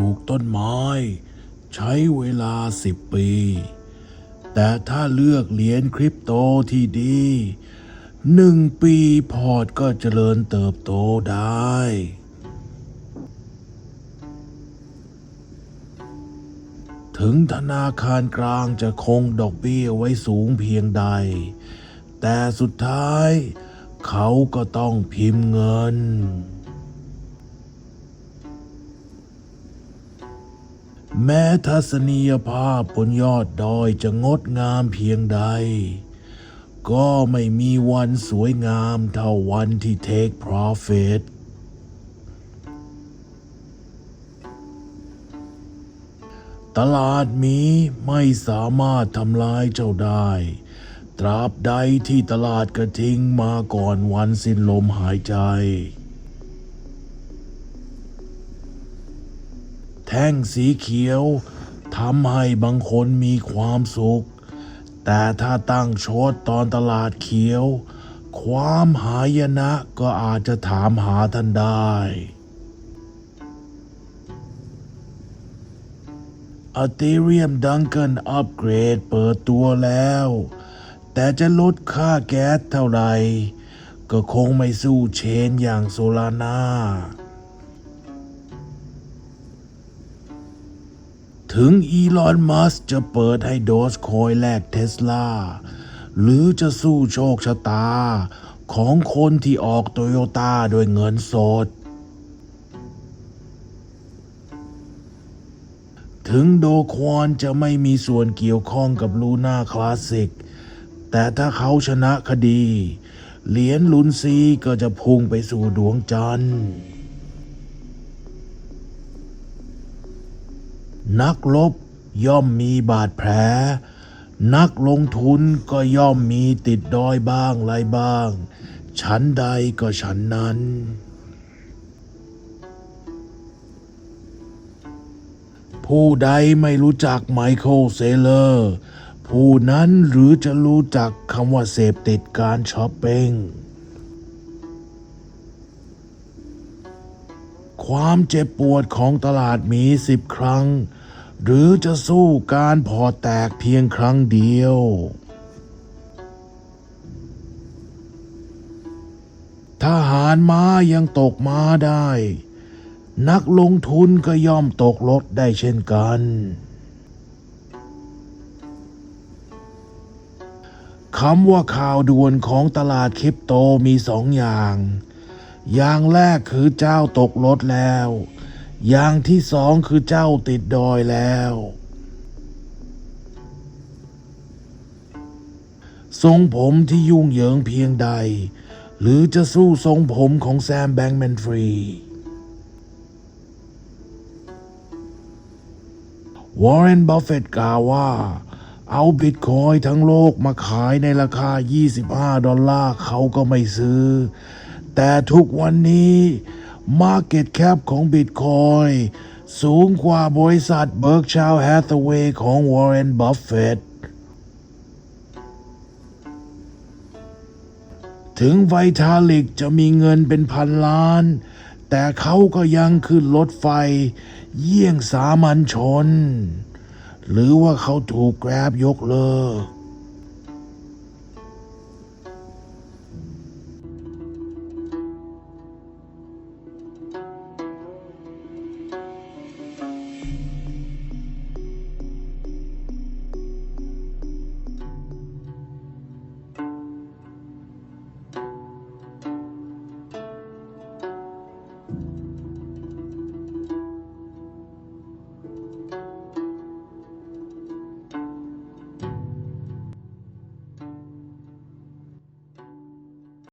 ลูกต้นไม้ ใช้เวลาสิบปี แต่ถ้าเลือกเหรียญคริปโตที่ดีหนึ่งปีพอร์ตก็เจริญเติบโตได้ ถึงธนาคารกลางจะคงดอกเบี้ยไว้สูงเพียงใด แต่สุดท้ายเขาก็ต้องพิมพ์เงิน แม้ทัศนียภาพบนยอดดอยจะงดงามเพียงใด ก็ไม่มีวันสวยงามเท่าวันที่ Take Profit ตลาดมีไม่สามารถทำลายเจ้าได้ ตราบใดที่ตลาดกระทิงมาก่อนวันสิ้นลมหายใจ ท่งสีเขียวทำให้บางคนมีความสุข แต่ถ้าตั้งโชดตอนตลาดเขียว ความหายนะก็อาจจะถามหาท่านได้อัตเรียมดังเกิลอัปเกรดเปิดตัวแล้ว แต่จะลดค่าแก๊สเท่าไหร่ ก็คงไม่สู้เชนอย่างโซลาน่า ถึงอีลอน มัสจะเปิดให้โดสคอยแลกเทสลา หรือจะสู้โชคชะตา ของคนที่ออกโตโยต้าด้วยเงินสด ถึงโดควอนจะไม่มีส่วนเกี่ยวข้องกับลูน่าคลาสสิก แต่ถ้าเขาชนะคดี เหรียญลุนซีก็จะพุ่งไปสู่ดวงจันทร์ นักลบย่อมมีบาดแผล นักลงทุนก็ย่อมมีติดดอยบ้างไรบ้าง ฉันใดก็ฉันนั้น ผู้ใดไม่รู้จักไมเคิลเซเลอร์ ผู้นั้นหรือจะรู้จักคำว่าเสพติดการช้อปปิ้ง ความเจ็บปวดของตลาดมีสิบครั้ง หรือจะสู้การพอแตกเพียงครั้งเดียว ทหารม้ายังตกม้าได้ นักลงทุนก็ย่อมตกรถได้เช่นกัน คำว่าข่าวด่วนของตลาดคริปโตมีสองอย่าง อย่างแรกคือเจ้าตกรถแล้ว อย่างที่สองคือเจ้าติดดอยแล้ว ทรงผมที่ยุ่งเหยิงเพียงใด หรือจะสู้ทรงผมของแซมแบงแมนฟรี วอร์เรนบัฟเฟตกล่าวว่า เอาบิตคอยทั้งโลกมาขายในราคา 25 ดอลลาร์เขาก็ไม่ซื้อ แต่ทุกวันนี้ Market Cap ของบิตคอยน์สูงกว่าบริษัท Berkshire Hathaway ของวอร์เรนบัฟเฟตถึงไวทาลิกจะมีเงินเป็นพันล้าน แต่เขาก็ยังขึ้นรถไฟ เยี่ยงสามัญชน หรือว่าเขาถูกแกรบยกเลิก